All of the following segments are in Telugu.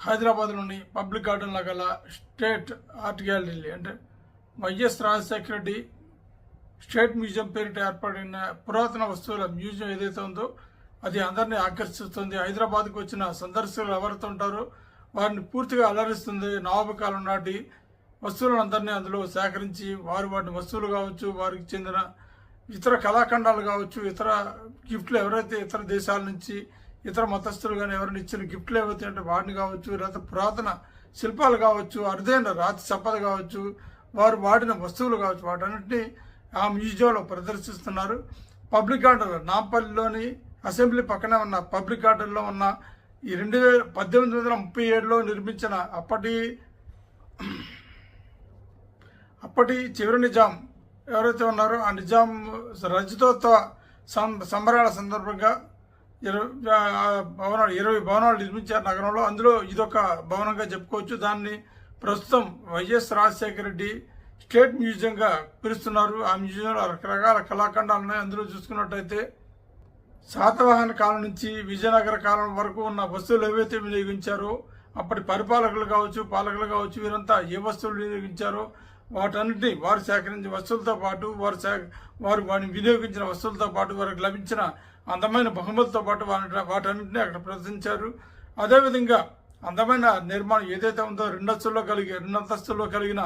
హైదరాబాద్లోని పబ్లిక్ గార్డెన్లో గల స్టేట్ ఆర్ట్ గ్యాలరీ అంటే YS Rajasekhara Reddy state museum పేరిట ఏర్పడిన పురాతన వస్తువుల మ్యూజియం ఏదైతే ఉందో అది అందరినీ ఆకర్షిస్తుంది. హైదరాబాద్కు వచ్చిన సందర్శకులు ఎవరితో ఉంటారో వారిని పూర్తిగా అలరిస్తుంది. నవాబు కాలం నాటి వస్తువులను అందరినీ అందులో సేకరించి వారు వాటి వస్తువులు కావచ్చు వారికి చెందిన ఇతర కళాఖండాలు కావచ్చు ఇతర గిఫ్ట్లు ఎవరైతే ఇతర దేశాల నుంచి ఇతర మతస్థులు కానీ ఎవరిని ఇచ్చిన గిఫ్ట్లు ఏవైతే అంటే వాటిని కావచ్చు లేకపోతే పురాతన శిల్పాలు కావచ్చు అరుదైన రాతి సంపద కావచ్చు వారు వాడిన వస్తువులు కావచ్చు వాటన్నిటిని ఆ మ్యూజియంలో ప్రదర్శిస్తున్నారు. పబ్లిక్ ఆర్డర్లో నాంపల్లిలోని అసెంబ్లీ పక్కనే ఉన్న పబ్లిక్ ఆర్డర్లో ఉన్న ఈ రెండు వేల పద్దెనిమిది వందల ముప్పై ఏడులో నిర్మించిన అప్పటి అప్పటి చివరి నిజాం ఎవరైతే ఉన్నారో ఆ నిజాం రజతోత్సవ సం సంబరాల సందర్భంగా ఇరవై భవనాలు ఇరవై భవనాలు నిర్మించారు నగరంలో. అందులో ఇదొక భవనంగా చెప్పుకోవచ్చు. దాన్ని ప్రస్తుతం వైఎస్ రాజశేఖర రెడ్డి స్టేట్ మ్యూజియంగా పిలుస్తున్నారు. ఆ మ్యూజియంలో రకరకాల కళాఖండాలు ఉన్నాయి. అందులో చూసుకున్నట్టయితే శాతవాహన కాలం నుంచి విజయనగర కాలం వరకు ఉన్న వస్తువులు ఏవైతే వినియోగించారో అప్పటి పరిపాలకులు కావచ్చు పాలకులు కావచ్చు వీరంతా ఏ వస్తువులు వినియోగించారో వాటన్నిటిని వారు సేకరించిన వస్తువులతో పాటు వారు సే వారు వారిని వినియోగించిన వస్తువులతో పాటు వారికి లభించిన అందమైన బహుమతితో పాటు వాటి వాటన్నింటినీ అక్కడ ప్రదర్శించారు. అదేవిధంగా అందమైన నిర్మాణం ఏదైతే ఉందో రెండంతస్తుల్లో కలిగి రెండంతస్తుల్లో కలిగిన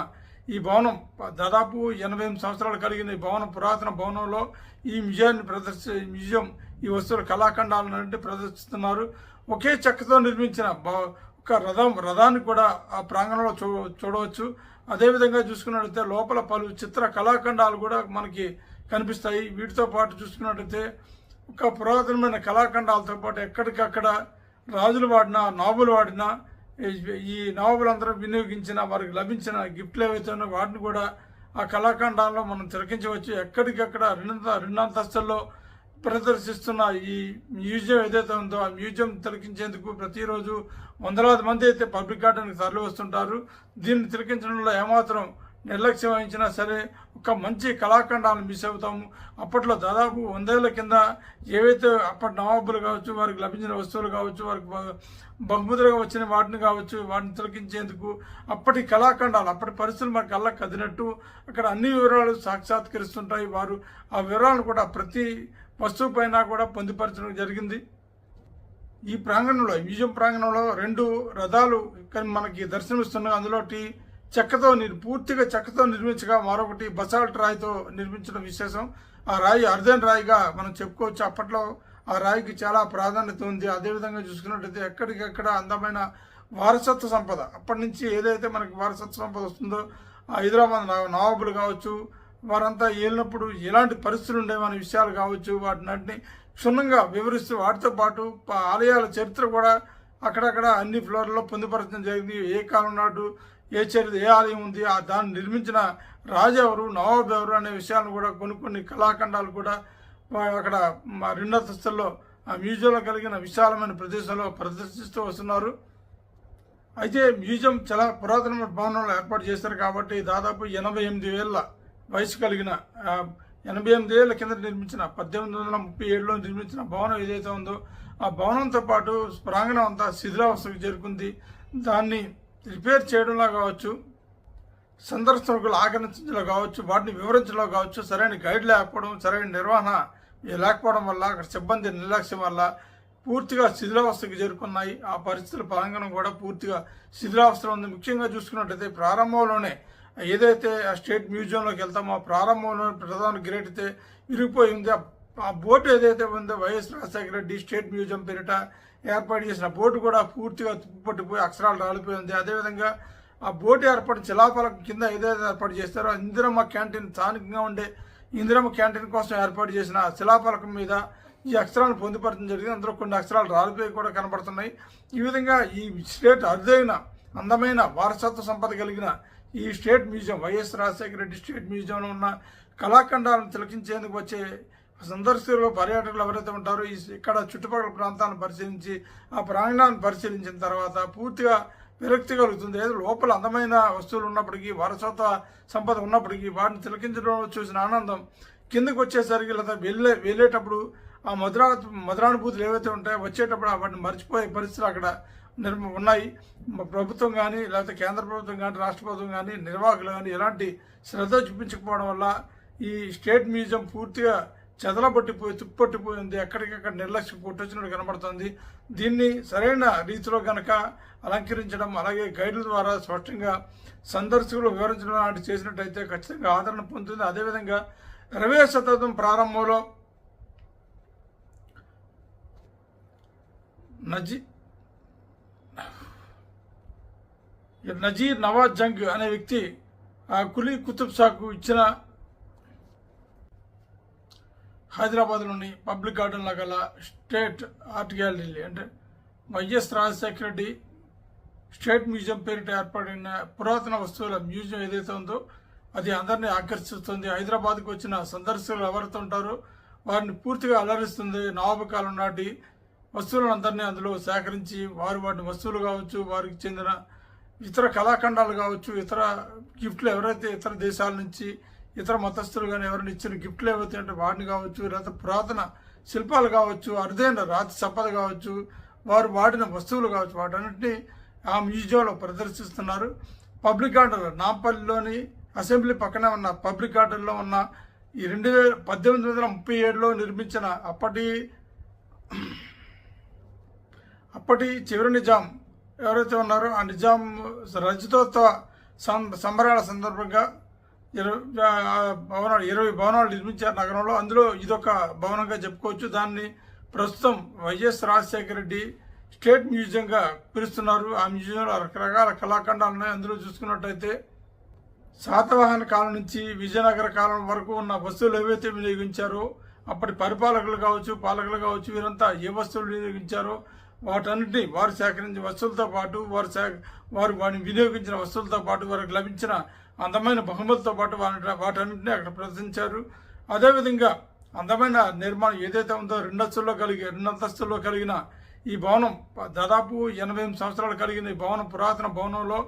ఈ భవనం దాదాపు ఎనభై ఎనిమిది సంవత్సరాలు కలిగిన ఈ భవనం పురాతన భవనంలో ఈ మ్యూజియాన్ని ప్రదర్శి మ్యూజియం ఈ వస్తువుల కళాఖండాలను ప్రదర్శిస్తున్నారు. ఒకే చెక్కతో నిర్మించిన ఒక రథం రథాన్ని కూడా ఆ ప్రాంగణంలో చూ చూడవచ్చు. అదేవిధంగా చూసుకున్నట్లయితే లోపల పలు చిత్ర కళాఖండాలు కూడా మనకి కనిపిస్తాయి. వీటితో పాటు చూసుకున్నట్లయితే ఒక పురాతనమైన కళాఖండాలతో పాటు ఎక్కడికక్కడ రాజులు వాడిన నాబులు వాడిన ఈ- ఈ వినియోగించిన వారికి లభించిన గిఫ్ట్లు ఏవైతే ఉన్నాయో వాటిని కూడా ఆ కళాఖండాల్లో మనం తిలకించవచ్చు. ఎక్కడికక్కడ రెండు రెండంతస్తుల్లో ప్రదర్శిస్తున్న ఈ మ్యూజియం ఏదైతే ఉందో ఆ మ్యూజియం తిలకించేందుకు ప్రతిరోజు వందలాది మంది అయితే పబ్లిక్ గార్డెన్కి తరలి వస్తుంటారు దీన్ని తిలకించడంలో ఏమాత్రం నిర్లక్ష్యం వహించినా సరే ఒక మంచి కళాఖండాలను మిస్ అవుతాము. అప్పట్లో దాదాపు వందేళ్ళ కింద ఏవైతే అప్పటి నవాబులు కావచ్చు వారికి లభించిన వస్తువులు కావచ్చు వారికి బహుమతులుగా వచ్చిన వాటిని కావచ్చు వాటిని తొలగించేందుకు అప్పటి కళాఖండాలు అప్పటి పరిస్థితులు మనకు కళ్ళ కదినట్టు అక్కడ అన్ని వివరాలు సాక్షాత్కరిస్తుంటాయి. వారు ఆ వివరాలను కూడా ప్రతి వస్తువు పైన కూడా పొందుపరచడం జరిగింది. ఈ ప్రాంగణంలో మ్యూజియం ప్రాంగణంలో రెండు రథాలు ఇక్కడ మనకి దర్శనమిస్తున్నాయి. అందులోటి చెక్కతో పూర్తిగా చెక్కతో నిర్మించగా మరొకటి బసాల్ట్ రాయితో నిర్మించడం విశేషం. ఆ రాయి అర్ధన్ రాయిగా మనం చెప్పుకోవచ్చు. అప్పట్లో ఆ రాయికి చాలా ప్రాధాన్యత ఉంది. అదేవిధంగా చూసుకున్నట్టయితే ఎక్కడికెక్కడ అందమైన వారసత్వ సంపద అప్పటి నుంచి ఏదైతే మనకి వారసత్వ సంపద వస్తుందో ఆ హైదరాబాద్ నవాబులు కావచ్చు వారంతా ఏలినప్పుడు ఎలాంటి పరిస్థితులు ఉండేవనే విషయాలు కావచ్చు. వాటిని క్షుణ్ణంగా వివరిస్తూ వాటితో పాటు ఆలయాల చరిత్ర కూడా అక్కడక్కడ అన్ని ఫ్లోర్లలో పొందుపరచడం జరిగింది. ఏ కాలం నాటు ఏ చరిత్ర ఏ ఆలయం ఉంది ఆ దాన్ని నిర్మించిన రాజెవరు ఎవరు నవాబు ఎవరు అనే విషయాలను కూడా కొన్ని కొన్ని కళాఖండాలు కూడా అక్కడ రెండో రెండంతస్తుల్లో ఆ మ్యూజియంలో కలిగిన విశాలమైన ప్రదేశంలో ప్రదర్శిస్తూ వస్తున్నారు. అయితే మ్యూజియం చాలా పురాతనమైన భవనంలో ఏర్పాటు చేశారు కాబట్టి దాదాపు ఎనభై ఎనిమిది వేల వయసు కలిగిన ఎనభై ఎనిమిది ఏళ్ళ కింద నిర్మించిన పద్దెనిమిది వందల ముప్పై ఏడులో నిర్మించిన భవనం ఏదైతే ఉందో ఆ భవనంతో పాటు ప్రాంగణం అంతా శిథిలావస్థకు చేరుకుంది. దాన్ని రిపేర్ చేయడంలో కావచ్చు సందర్శకులు ఆకర్షించడంలో కావచ్చు వాటిని వివరించడంలో కావచ్చు సరైన గైడ్ లేకపోవడం సరైన నిర్వహణ లేకపోవడం వల్ల అక్కడ సిబ్బంది నిర్లక్ష్యం వల్ల పూర్తిగా శిథిలావస్థకు చేరుకున్నాయి. ఆ పరిస్థితుల ప్రాంగణం కూడా పూర్తిగా శిథిలావస్థలో ఉంది. ముఖ్యంగా చూసుకున్నట్టయితే ప్రారంభంలోనే ఏదైతే ఆ స్టేట్ మ్యూజియంలోకి వెళ్తామో ఆ ప్రారంభంలోనే ప్రధాన గ్రేట్ అయితే విరిగిపోయి ఉంది. ఆ- బోర్డు ఏదైతే ఉందో YS Rajasekhara Reddy state museum పేరిట ఏర్పాటు చేసిన బోటు కూడా పూర్తిగా తుప్పుపట్టిపోయి అక్షరాలు రాలిపోయింది అదేవిధంగా ఆ బోటు ఏర్పాటు శిలాఫలకం కింద ఏదైతే ఏర్పాటు చేస్తారో ఆ ఇందిరమ్మ క్యాంటీన్ స్థానికంగా ఉండే ఇందిరమ్మ క్యాంటీన్ కోసం ఏర్పాటు చేసిన శిలాఫలకం మీద ఈ అక్షరాలు పొందుపరచడం జరిగింది. అందులో కొన్ని అక్షరాలు రాలిపోయి కూడా కనబడుతున్నాయి. ఈ విధంగా ఈ స్టేట్ అరుదైన అందమైన వారసత్వ సంపద కలిగిన ఈ state museum YS Rajasekhara Reddy state మ్యూజియంలో ఉన్న కళాఖండాలను తిలకించేందుకు వచ్చే సందర్శకులు పర్యాటకులు ఎవరైతే ఉంటారో ఈ ఇక్కడ చుట్టుపక్కల ప్రాంతాలను పరిశీలించి ఆ ప్రాంగణాన్ని పరిశీలించిన తర్వాత పూర్తిగా విరక్తి కలుగుతుంది. ఏదో లోపల అందమైన వస్తువులు ఉన్నప్పటికీ వారసత్వ సంపద ఉన్నప్పటికీ వాటిని తిలకించడం చూసిన ఆనందం కిందకు వచ్చేసరికి లేదా వెళ్ళే వెళ్ళేటప్పుడు ఆ మధురా మధురానుభూతులు ఏవైతే ఉంటాయో వచ్చేటప్పుడు వాటిని మర్చిపోయే పరిస్థితులు అక్కడ నిర్మ ఉన్నాయి. ప్రభుత్వం కానీ లేకపోతే కేంద్ర ప్రభుత్వం కానీ రాష్ట్ర ప్రభుత్వం కానీ నిర్వాహకులు కానీ ఎలాంటి శ్రద్ధ చూపించకపోవడం వల్ల ఈ స్టేట్ మ్యూజియం పూర్తిగా చెదలబట్టిపోయి తుప్పట్టిపోయింది ఎక్కడికక్కడ నిర్లక్ష్యం కొట్టొచ్చినట్టు కనబడుతుంది. దీన్ని సరైన రీతిలో గనక అలంకరించడం అలాగే గైడ్ల ద్వారా స్పష్టంగా సందర్శకులు వివరించడం లాంటి చేసినట్టయితే ఖచ్చితంగా ఆదరణ పొందుతుంది. అదేవిధంగా ఇరవై శతాబ్దం ప్రారంభంలో నజీ నజీర్ నవాజ్ జంగ్ అనే వ్యక్తి ఆ కులీ కుతుబ్ షాకు ఇచ్చిన హైదరాబాద్లోని పబ్లిక్ గార్డెన్లో గల స్టేట్ ఆర్ట్ గ్యాలరీ అంటే YS Rajasekhara Reddy state museum పేరిట ఏర్పడిన పురాతన వస్తువుల మ్యూజియం ఏదైతే ఉందో అది అందరినీ ఆకర్షిస్తుంది. హైదరాబాద్కు వచ్చిన సందర్శకులు ఎవరితో ఉంటారో వారిని పూర్తిగా అలరిస్తుంది. నవాబు కాలం నాటి వస్తువులను అందరినీ అందులో సేకరించి వారు వాటి వస్తువులు కావచ్చు వారికి చెందిన ఇతర కళాఖండాలు కావచ్చు ఇతర గిఫ్ట్లు ఎవరైతే ఇతర దేశాల నుంచి ఇతర మతస్థులు కానీ ఎవరైనా ఇచ్చిన గిఫ్ట్లు ఏవైతే అంటే వాటిని కావచ్చు లేకపోతే పురాతన శిల్పాలు కావచ్చు అరుదైన రాతి సంపద కావచ్చు వారు వాడిన వస్తువులు కావచ్చు వాటన్నింటినీ ఆ మ్యూజియంలో ప్రదర్శిస్తున్నారు. పబ్లిక్ గార్డెన్ నాంపల్లిలోని అసెంబ్లీ పక్కనే ఉన్న పబ్లిక్ గార్డెన్లో ఉన్న ఈ రెండు వేల పద్దెనిమిది వందల ముప్పై ఏడులో నిర్మించిన అప్పటి అప్పటి చివరి నిజాం ఎవరైతే ఉన్నారో ఆ నిజాం రజతోత్సవ సం సంబరాల సందర్భంగా ఇరవై భవనాలు ఇరవై భవనాలు నిర్మించారు నగరంలో. అందులో ఇదొక భవనంగా చెప్పుకోవచ్చు. దాన్ని ప్రస్తుతం వైఎస్ రాజశేఖర రెడ్డి స్టేట్ మ్యూజియంగా పిలుస్తున్నారు. ఆ మ్యూజియంలో రకరకాల కళాఖండాలు ఉన్నాయి. అందులో చూసుకున్నట్టయితే శాతవాహన కాలం నుంచి విజయనగర కాలం వరకు ఉన్న వస్తువులు ఏవైతే వినియోగించారో అప్పటి పరిపాలకులు కావచ్చు పాలకులు కావచ్చు వీరంతా ఏ వస్తువులు వినియోగించారో వాటన్నిటిని వారు సేకరించిన వస్తువులతో పాటు వారు సే వారు వాటిని వినియోగించిన వస్తువులతో పాటు వారికి లభించిన అందమైన బహుమతులతో పాటు వారి వాటన్నింటినీ అక్కడ ప్రదర్శించారు. అదేవిధంగా అందమైన నిర్మాణం ఏదైతే ఉందో రెండంతస్తుల్లో కలిగి రెండంతస్తుల్లో కలిగిన ఈ భవనం దాదాపు ఎనభై ఎనిమిది సంవత్సరాలు కలిగిన ఈ భవనం పురాతన భవనంలో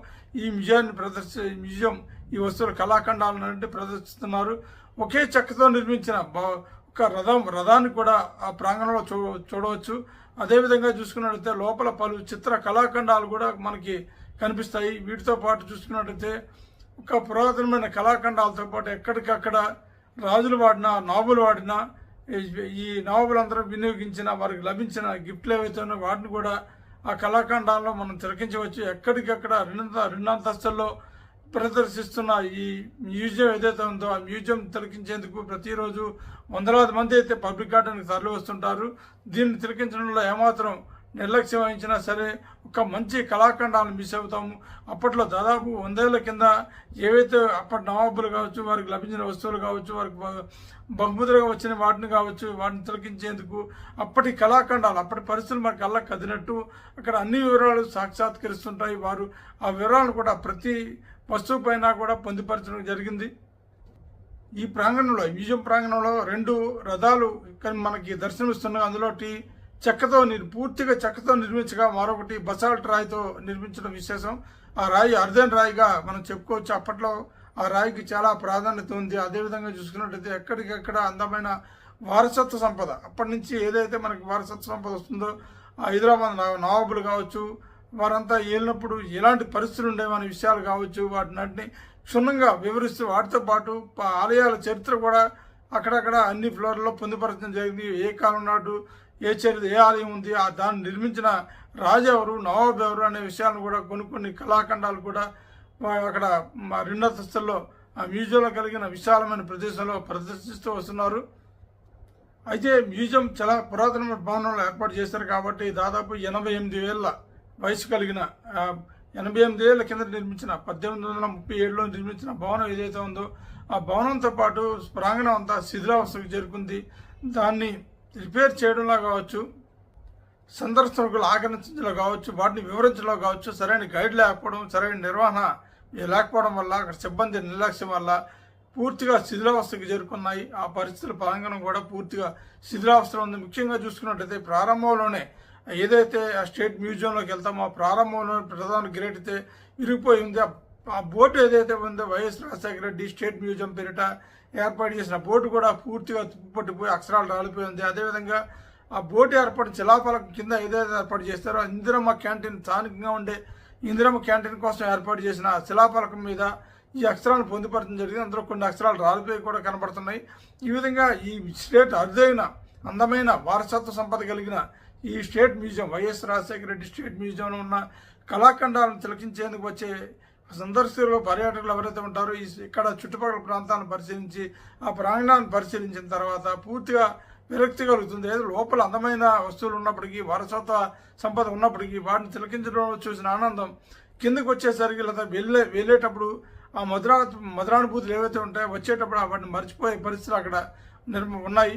ఈ మ్యూజియాన్ని ప్రదర్శి మ్యూజియం ఈ వస్తువుల కళాఖండాలను ప్రదర్శిస్తున్నారు. ఒకే చెక్కతో నిర్మించిన ఒక్క ఒక రథం రథాన్ని కూడా ఆ ప్రాంగణంలో చూ చూడవచ్చు. అదేవిధంగా చూసుకున్నట్లయితే లోపల పలు చిత్ర కళాఖండాలు కూడా మనకి కనిపిస్తాయి. వీటితో పాటు చూసుకున్నట్లయితే ఒక పురాతనమైన కళాఖండాలతో పాటు ఎక్కడికక్కడ రాజులు వాడిన నాబులు వాడిన ఈ- ఈ వినియోగించిన వారికి లభించిన గిఫ్ట్లు ఏవైతే ఉన్నాయో వాటిని కూడా ఆ కళాఖండాల్లో మనం తిలకించవచ్చు. ఎక్కడికక్కడ రెండు రెండు అంతస్తుల్లో ప్రదర్శిస్తున్న ఈ మ్యూజియం ఏదైతే ఉందో ఆ మ్యూజియం తిలకించేందుకు ప్రతిరోజు వందలాది మంది అయితే పబ్లిక్ గార్డెన్కి తరలి వస్తుంటారు. దీన్ని తిలకించడంలో ఏమాత్రం నిర్లక్ష్యం వహించినా సరే ఒక మంచి కళాఖండాలను మిస్ అవుతాము. అప్పట్లో దాదాపు వందేళ్ళ కింద ఏవైతే అప్పటి నవాబులు కావచ్చు వారికి లభించిన వస్తువులు కావచ్చు వారికి బహుమతులుగా వచ్చిన వాటిని కావచ్చు వాటిని తిలకించేందుకు అప్పటి కళాఖండాలు అప్పటి పరిస్థితులు మనకు కళ్ళకు కదినట్టు అక్కడ అన్ని వివరాలు సాక్షాత్కరిస్తుంటాయి. వారు ఆ వివరాలను కూడా ప్రతి వస్తువు పైన కూడా పొందుపరచడం జరిగింది. ఈ ప్రాంగణంలో మ్యూజియం ప్రాంగణంలో రెండు రథాలు ఇక్కడ మనకి దర్శనమిస్తున్నాయి. అందులోటి చెక్కతో నిర్ పూర్తిగా చెక్కతో నిర్మించగా మరొకటి బసాల్ట్ రాయితో నిర్మించడం విశేషం. ఆ రాయి అర్ధన్ రాయిగా మనం చెప్పుకోవచ్చు. అప్పట్లో ఆ రాయికి చాలా ప్రాధాన్యత ఉంది. అదేవిధంగా చూసుకున్నట్టయితే ఎక్కడికెక్కడ అందమైన వారసత్వ సంపద అప్పటి నుంచి ఏదైతే మనకి వారసత్వ సంపద వస్తుందో హైదరాబాద్ నవాబులు కావచ్చు వారంతా ఏలినప్పుడు ఎలాంటి పరిస్థితులు ఉండేవనే విషయాలు కావచ్చు వాటిని క్షుణ్ణంగా వివరిస్తూ వాటితో పాటు ఆలయాల చరిత్ర కూడా అక్కడక్కడ అన్ని ఫ్లోర్లో పొందుపరచడం జరిగింది. ఏ కాలం నాటు ఏ చరిత్ర ఏ ఆలయం ఉంది ఆ దాన్ని నిర్మించిన రాజు ఎవరు నవాబు ఎవరు అనే విషయాలను కూడా కొన్ని కొన్ని కళాఖండాలు కూడా అక్కడ రెండో రెండంతస్తుల్లో ఆ మ్యూజియంలో కలిగిన విశాలమైన ప్రదేశంలో ప్రదర్శిస్తూ వస్తున్నారు. అయితే మ్యూజియం చాలా పురాతనమైన భవనంలో ఏర్పాటు చేశారు కాబట్టి దాదాపు ఎనభై ఎనిమిది వేల వయసు కలిగిన ఎనభై ఎనిమిది ఏళ్ళ కింద నిర్మించిన పద్దెనిమిది వందల ముప్పై ఏడులో నిర్మించిన భవనం ఏదైతే ఉందో ఆ భవనంతో పాటు ప్రాంగణం అంతా శిథిలావస్థకు చేరుకుంది. దాన్ని రిపేర్ చేయడంలో కావచ్చు సందర్శకులు ఆకర్షించడంలో కావచ్చు వాటిని వివరించలో కావచ్చు సరైన గైడ్ లేకపోవడం సరైన నిర్వహణ లేకపోవడం వల్ల అక్కడ సిబ్బంది నిర్లక్ష్యం వల్ల పూర్తిగా శిథిలావస్థకు చేరుకున్నాయి. ఆ పరిస్థితుల ప్రాంగణం కూడా పూర్తిగా శిథిలావస్థలో ఉంది. ముఖ్యంగా చూసుకున్నట్టయితే ప్రారంభంలోనే ఏదైతే ఆ స్టేట్ మ్యూజియంలోకి వెళ్తామో ఆ ప్రారంభంలో ప్రధాన గ్రేట్ అయితే ఇరిగిపోయి ఉంది. ఆ- బోటు ఏదైతే ఉందో YS Rajasekhara Reddy state museum పేరిట ఏర్పాటు చేసిన బోటు కూడా పూర్తిగా తుప్పుపట్టిపోయి అక్షరాలు రాలిపోయి ఉంది. అదేవిధంగా ఆ బోటు ఏర్పాటు శిలాఫలకం కింద ఏదైతే ఏర్పాటు చేస్తారో ఆ ఇందిరమ్మ క్యాంటీన్ స్థానికంగా ఉండే ఇందిరమ్మ క్యాంటీన్ కోసం ఏర్పాటు చేసిన శిలాపలకం శిలాఫలకం మీద ఈ అక్షరాలు పొందుపరచడం జరిగింది. అందులో కొన్ని అక్షరాలు రాలిపోయి కూడా కనబడుతున్నాయి ఈ విధంగా ఈ స్టేట్ అరుదైన అందమైన వారసత్వ సంపద కలిగిన ఈ state museum YS Rajasekhara Reddy state మ్యూజియంలో ఉన్న కళాఖండాలను తిలకించేందుకు వచ్చే సందర్శకులు పర్యాటకులు ఎవరైతే ఉంటారో ఈ ఇక్కడ చుట్టుపక్కల ప్రాంతాలను పరిశీలించి ఆ ప్రాంగణాన్ని పరిశీలించిన తర్వాత పూర్తిగా విరక్తి కలుగుతుంది. ఏదో లోపల అందమైన వస్తువులు ఉన్నప్పటికీ వారసత్వ సంపద ఉన్నప్పటికీ వాటిని తిలకించడం చూసిన ఆనందం కిందకు వచ్చేసరికి లేదా వెళ్ళే వెళ్ళేటప్పుడు ఆ మధురా మధురానుభూతులు ఏవైతే ఉంటాయో వచ్చేటప్పుడు వాటిని మర్చిపోయే పరిస్థితులు అక్కడ నిర్మ ఉన్నాయి.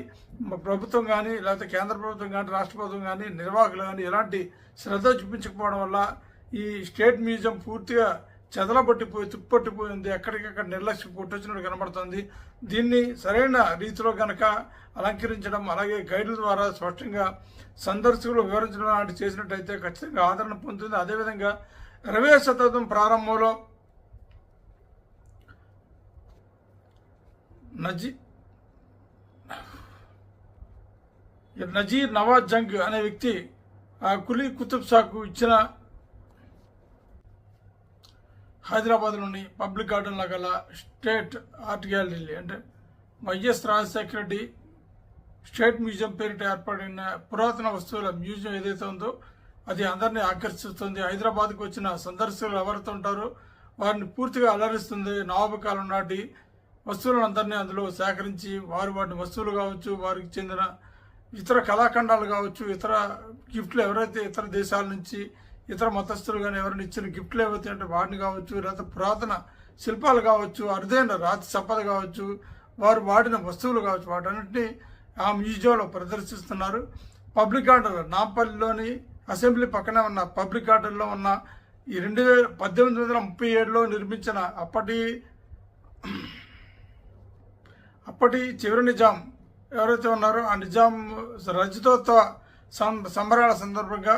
ప్రభుత్వం కానీ లేకపోతే కేంద్ర ప్రభుత్వం కానీ రాష్ట్ర ప్రభుత్వం కానీ నిర్వాహకులు కానీ ఎలాంటి శ్రద్ధ చూపించకపోవడం వల్ల ఈ స్టేట్ మ్యూజియం పూర్తిగా చెదలబట్టిపోయి తుప్పట్టిపోయింది ఎక్కడికక్కడ నిర్లక్ష్యం కొట్టొచ్చినట్టు కనబడుతుంది. దీన్ని సరైన రీతిలో గనక అలంకరించడం అలాగే గైడ్ల ద్వారా స్పష్టంగా సందర్శకులు వివరించడం లాంటివి చేసినట్టయితే ఖచ్చితంగా ఆదరణ పొందుతుంది. అదేవిధంగా ఇరవై శతాబ్దం ప్రారంభంలో నజీ నజీర్ నవాజ్ జంగ్ అనే వ్యక్తి ఆ కులీ కుతుబ్ షాకు ఇచ్చిన హైదరాబాద్లోని పబ్లిక్ గార్డెన్లో గల స్టేట్ ఆర్ట్ గ్యాలరీ అంటే YS Rajasekhara Reddy state museum పేరిట ఏర్పడిన పురాతన వస్తువుల మ్యూజియం ఏదైతే ఉందో అది అందరినీ ఆకర్షిస్తుంది. హైదరాబాద్కు వచ్చిన సందర్శకులు ఎవరితో ఉంటారో వారిని పూర్తిగా అలరిస్తుంది. నవాబు కాలం నాటి వస్తువులందరినీ అందులో సేకరించి వారు వాటి వస్తువులు కావచ్చు వారికి చెందిన ఇతర కళాఖండాలు కావచ్చు ఇతర గిఫ్ట్లు ఎవరైతే ఇతర దేశాల నుంచి ఇతర మతస్థులు కానీ ఎవరైనా ఇచ్చిన గిఫ్ట్లు ఏవైతే అంటే వాటిని కావచ్చు లేకపోతే పురాతన శిల్పాలు కావచ్చు అరుదైన రాతి సంపద కావచ్చు వారు వాడిన వస్తువులు కావచ్చు వాటన్నింటినీ ఆ మ్యూజియంలో ప్రదర్శిస్తున్నారు. పబ్లిక్ గార్డెన్ నాంపల్లిలోని అసెంబ్లీ పక్కనే ఉన్న పబ్లిక్ గార్డెన్లో ఉన్న ఈ రెండు వేల పద్దెనిమిది వందల ముప్పై ఏడులో నిర్మించిన అప్పటి అప్పటి చివరి నిజాం ఎవరైతే ఉన్నారో ఆ నిజాం రజతోత్సవ సం సంబరాల సందర్భంగా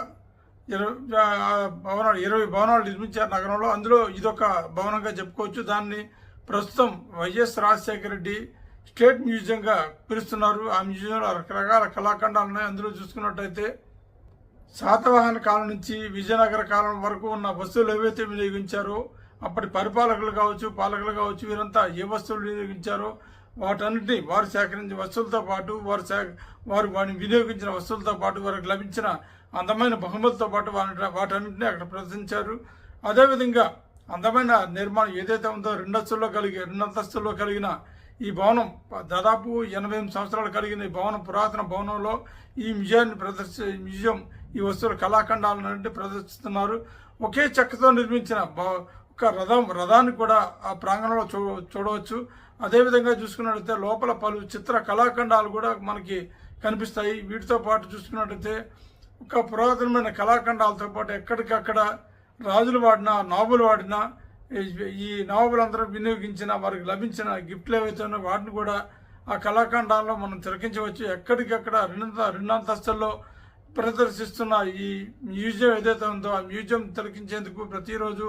ఇరవై ఆ భవనాలు ఇరవై భవనాలు నిర్మించారు నగరంలో. అందులో ఇదొక భవనంగా చెప్పుకోవచ్చు. దాన్ని ప్రస్తుతం వైఎస్ రాజశేఖర రెడ్డి స్టేట్ మ్యూజియంగా పిలుస్తున్నారు. ఆ మ్యూజియంలో రకరకాల కళాఖండాలు ఉన్నాయి. అందులో చూసుకున్నట్టయితే శాతవాహన కాలం నుంచి విజయనగర కాలం వరకు ఉన్న వస్తువులు ఏవైతే వినియోగించారో అప్పటి పరిపాలకులు కావచ్చు పాలకులు కావచ్చు వీరంతా ఏ వస్తువులు వినియోగించారో వాటన్నిటిని వారు సేకరించిన వస్తువులతో పాటు వారు సే వారు వారిని వినియోగించిన వస్తువులతో పాటు వారికి లభించిన అందమైన బహుమతులతో పాటు వారి వాటన్నింటినీ అక్కడ ప్రదర్శించారు. అదేవిధంగా అందమైన నిర్మాణం ఏదైతే ఉందో రెండంతస్తుల్లో కలిగి రెండంతస్తుల్లో కలిగిన ఈ భవనం దాదాపు ఎనభై ఎనిమిది సంవత్సరాలు కలిగిన ఈ భవనం పురాతన భవనంలో ఈ మ్యూజియాన్ని ప్రదర్శి మ్యూజియం ఈ వస్తువుల కళాఖండాలను ప్రదర్శిస్తున్నారు. ఒకే చెక్కతో నిర్మించిన ఒక రథం రథాన్ని కూడా ఆ ప్రాంగణంలో చూ చూడవచ్చు. అదేవిధంగా చూసుకున్నట్లయితే లోపల పలు చిత్ర కళాఖండాలు కూడా మనకి కనిపిస్తాయి. వీటితో పాటు చూసుకున్నట్లయితే ఒక పురాతనమైన కళాఖండాలతో పాటు ఎక్కడికక్కడ రాజులు వాడిన నాబులు వాడిన ఈ- ఈ నవాబులందరూ వినియోగించిన వారికి లభించిన గిఫ్ట్లు ఏవైతే ఉన్నాయో వాటిని కూడా ఆ కళాఖండాల్లో మనం తిలకించవచ్చు. ఎక్కడికక్కడ రెండు అంతస్తుల్లో ప్రదర్శిస్తున్న ఈ మ్యూజియం ఏదైతే ఉందో ఆ మ్యూజియం తిలకించేందుకు ప్రతిరోజు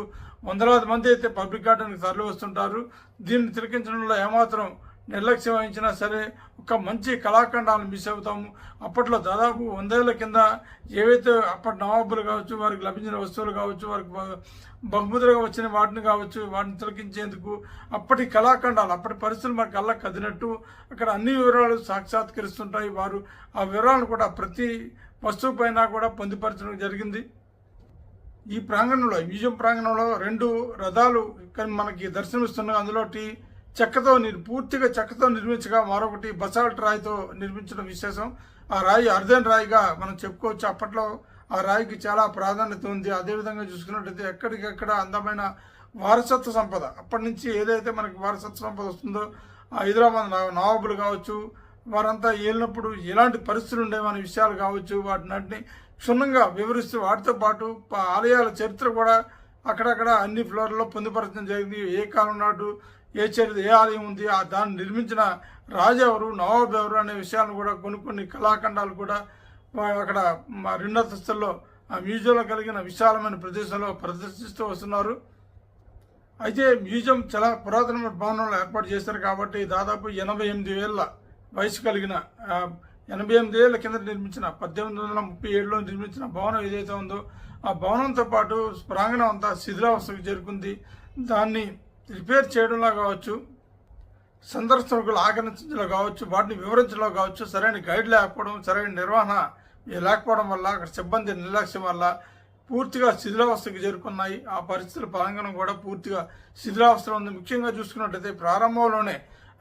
వందలాది మంది అయితే పబ్లిక్ గార్డెన్కి తరలి వస్తుంటారు. దీన్ని తిలకించడంలో ఏమాత్రం నిర్లక్ష్యం వహించినా సరే ఒక మంచి కళాఖండాలను మిస్ అవుతాము. అప్పట్లో దాదాపు వందేళ్ళ కింద ఏవైతే అప్పటి నవాబులు కావచ్చు వారికి లభించిన వస్తువులు కావచ్చు వారికి బహుమతులుగా వచ్చిన వాటిని కావచ్చు వాటిని తిలకించేందుకు అప్పటి కళాఖండాలు అప్పటి పరిస్థితులు మన కళ్ళ కదినట్టు అక్కడ అన్ని వివరాలు సాక్షాత్కరిస్తుంటాయి. వారు ఆ వివరాలను కూడా ప్రతి వస్తువు పైన కూడా పొందుపరచడం జరిగింది. ఈ ప్రాంగణంలో మ్యూజియం ప్రాంగణంలో రెండు రథాలు ఇక్కడ మనకి దర్శనమిస్తున్నాయి. అందులోటి చెక్కతో నిర్ పూర్తిగా చెక్కతో నిర్మించగా మరొకటి బసాల్ట్ రాయితో నిర్మించడం విశేషం. ఆ రాయి అర్ధన్ రాయిగా మనం చెప్పుకోవచ్చు. అప్పట్లో ఆ రాయికి చాలా ప్రాధాన్యత ఉంది. అదేవిధంగా చూసుకున్నట్టయితే ఎక్కడికెక్కడ అందమైన వారసత్వ సంపద అప్పటి నుంచి ఏదైతే మనకి వారసత్వ సంపద వస్తుందో హైదరాబాద్ నవాబులు కావచ్చు వారంతా ఏలినప్పుడు ఎలాంటి పరిస్థితులు ఉండేవనే విషయాలు కావచ్చు వాటిని క్షుణ్ణంగా వివరిస్తూ వాటితో పాటు ఆలయాల చరిత్ర కూడా అక్కడక్కడ అన్ని ఫ్లోర్లలో పొందుపరచడం జరిగింది. ఏ కాలం నాటు ఏ చరిత్ర ఏ ఆలయం ఉంది ఆ దాన్ని నిర్మించిన రాజు ఎవరు నవాబు ఎవరు అనే విషయాలను కూడా కొన్ని కొన్ని కళాఖండాలు కూడా అక్కడ రెండో రెండంతస్తుల్లో ఆ మ్యూజియంలో కలిగిన విశాలమైన ప్రదేశంలో ప్రదర్శిస్తూ వస్తున్నారు. అయితే మ్యూజియం చాలా పురాతనమైన భవనంలో ఏర్పాటు చేశారు కాబట్టి దాదాపు ఎనభై ఎనిమిది వేల వయసు కలిగిన ఎనభై ఎనిమిది ఏళ్ళ కింద నిర్మించిన పద్దెనిమిది వందల ముప్పై ఏడులో నిర్మించిన భవనం ఏదైతే ఉందో ఆ భవనంతో పాటు ప్రాంగణం అంతా శిథిలావస్థకు చేరుకుంది. దాన్ని రిపేర్ చేయడంలో కావచ్చు సందర్శకులు ఆకర్షించలో కావచ్చు వాటిని వివరించలో కావచ్చు సరైన గైడ్ లేకపోవడం సరైన నిర్వహణ లేకపోవడం వల్ల అక్కడ సిబ్బంది నిర్లక్ష్యం వల్ల పూర్తిగా శిథిలావస్థకు చేరుకున్నాయి. ఆ పరిస్థితుల ప్రాంగణం కూడా పూర్తిగా శిథిలావస్థలో ఉంది. ముఖ్యంగా చూసుకున్నట్టయితే ప్రారంభంలోనే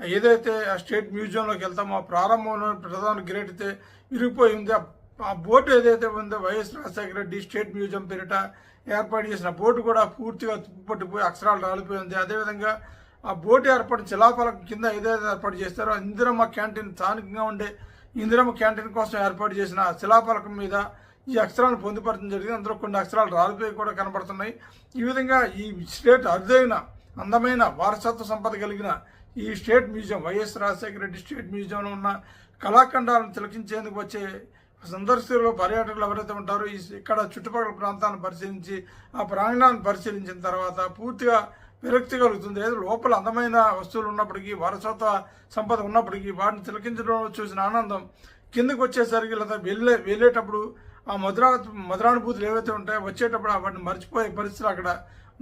ఏదైతే ఆ స్టేట్ మ్యూజియంలోకి వెళ్తామో ఆ ప్రారంభంలో ప్రధాన గ్రేట్ అయితే విరిగిపోయి ఉంది. ఆ- బోటు ఏదైతే ఉందో YS Rajasekhara Reddy state museum పేరిట ఏర్పాటు చేసిన బోటు కూడా పూర్తిగా తుప్పుపట్టిపోయి అక్షరాలు రాలిపోయి ఉంది. అదేవిధంగా ఆ బోటు ఏర్పాటు శిలాఫలకం కింద ఏదైతే ఏర్పాటు చేస్తారో ఆ ఇందిరమ్మ క్యాంటీన్ స్థానికంగా ఉండే ఇందిరమ్మ క్యాంటీన్ కోసం ఏర్పాటు చేసిన శిలాఫలకం మీద ఈ అక్షరాలను పొందుపరచడం జరిగింది. అందులో కొన్ని అక్షరాలు రాలిపోయి కూడా కనబడుతున్నాయి. ఈ విధంగా ఈ స్టేట్ అరుదైన అందమైన వారసత్వ సంపద కలిగిన ఈ state museum YS Rajasekhara Reddy state మ్యూజియంలో ఉన్న కళాఖండాలను తిలకించేందుకు వచ్చే సందర్శకులు పర్యాటకులు ఎవరైతే ఉంటారో ఈ ఇక్కడ చుట్టుపక్కల ప్రాంతాలను పరిశీలించి ఆ ప్రాంగణాన్ని పరిశీలించిన తర్వాత పూర్తిగా విరక్తి కలుగుతుంది. ఏదో లోపల అందమైన వస్తువులు ఉన్నప్పటికీ వారసత్వ సంపద ఉన్నప్పటికీ వాటిని తిలకించడంలో చూసిన ఆనందం కిందకు వచ్చేసరికి లేదా వెళ్ళే వెళ్ళేటప్పుడు ఆ మధురా మధురానుభూతులు ఏవైతే ఉంటాయో వచ్చేటప్పుడు వాటిని మర్చిపోయే పరిస్థితులు అక్కడ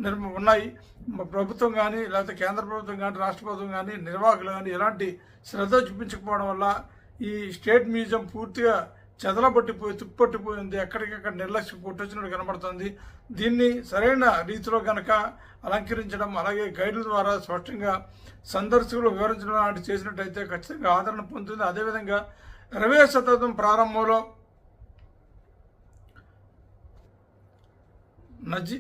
నిర్మ ఉన్నాయి. ప్రభుత్వం కానీ లేకపోతే కేంద్ర ప్రభుత్వం కానీ రాష్ట్ర ప్రభుత్వం కానీ నిర్వాహకులు కానీ ఎలాంటి శ్రద్ధ చూపించకపోవడం వల్ల ఈ స్టేట్ మ్యూజియం పూర్తిగా చెదలబట్టిపోయి తుప్పట్టిపోయింది ఎక్కడికక్కడ నిర్లక్ష్యం కొట్టొచ్చినట్టు కనబడుతుంది. దీన్ని సరైన రీతిలో గనక అలంకరించడం అలాగే గైడ్ల ద్వారా స్పష్టంగా సందర్శకులు వివరించడం లాంటి చేసినట్టయితే ఖచ్చితంగా ఆదరణ పొందుతుంది. అదేవిధంగా ఇరవై శతాబ్దం ప్రారంభంలో నజీ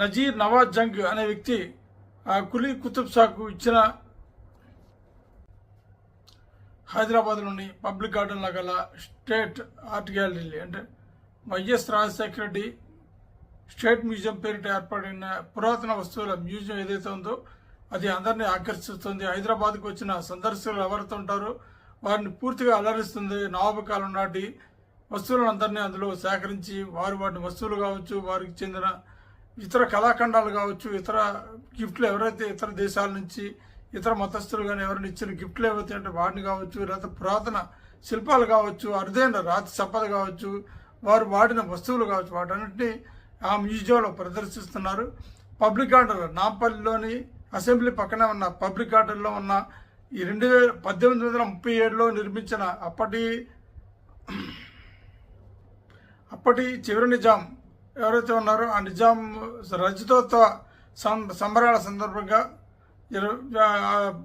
నజీర్ నవాజ్ జంగ్ అనే వ్యక్తి ఆ కులీ కుతుబ్ షాకు ఇచ్చిన హైదరాబాద్లోని పబ్లిక్ గార్డెన్లో గల స్టేట్ ఆర్ట్ గ్యాలరీ అంటే YS Rajasekhara Reddy state museum పేరిట ఏర్పడిన పురాతన వస్తువుల మ్యూజియం ఏదైతే ఉందో అది అందరినీ ఆకర్షిస్తుంది. హైదరాబాద్కు వచ్చిన సందర్శకులు ఎవరితో ఉంటారో వారిని పూర్తిగా అలరిస్తుంది. నవాబు కాలం నాటి వస్తువులను అందరినీ అందులో సేకరించి వారు వాటిని వస్తువులు కావచ్చు వారికి చెందిన ఇతర కళాఖండాలు కావచ్చు ఇతర గిఫ్ట్లు ఎవరైతే ఇతర దేశాల నుంచి ఇతర మతస్థులు కానీ ఎవరిని ఇచ్చిన గిఫ్ట్లు ఏవైతే అంటే వాటిని కావచ్చు లేకపోతే పురాతన శిల్పాలు కావచ్చు అరుదైన రాతి సంపద కావచ్చు వారు వాడిన వస్తువులు కావచ్చు వాటన్నిటిని ఆ మ్యూజియంలో ప్రదర్శిస్తున్నారు. పబ్లిక్ ఆర్డర్ నాంపల్లిలోని అసెంబ్లీ పక్కనే ఉన్న పబ్లిక్ ఆర్డర్లో ఉన్న ఈ రెండు వేల పద్దెనిమిది వందల ముప్పై ఏడులో నిర్మించిన అప్పటి అప్పటి చివరి నిజాం ఎవరైతే ఉన్నారో ఆ నిజాం రజతోత్సవ సం సంబరాల సందర్భంగా ఇరవై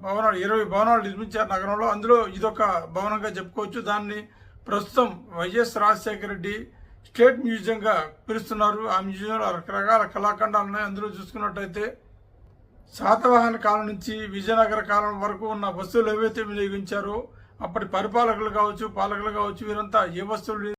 భవనాలు ఇరవై భవనాలు నిర్మించారు నగరంలో. అందులో ఇదొక భవనంగా చెప్పుకోవచ్చు. దాన్ని ప్రస్తుతం వైఎస్ రాజశేఖర రెడ్డి స్టేట్ మ్యూజియంగా పిలుస్తున్నారు. ఆ మ్యూజియంలో రకరకాల కళాఖండాలు ఉన్నాయి. అందులో చూసుకున్నట్టయితే శాతవాహన కాలం నుంచి విజయనగర కాలం వరకు ఉన్న వస్తువులు ఏవైతే వినియోగించారో అప్పటి పరిపాలకులు కావచ్చు పాలకులు కావచ్చు వీరంతా ఏ వస్తువులు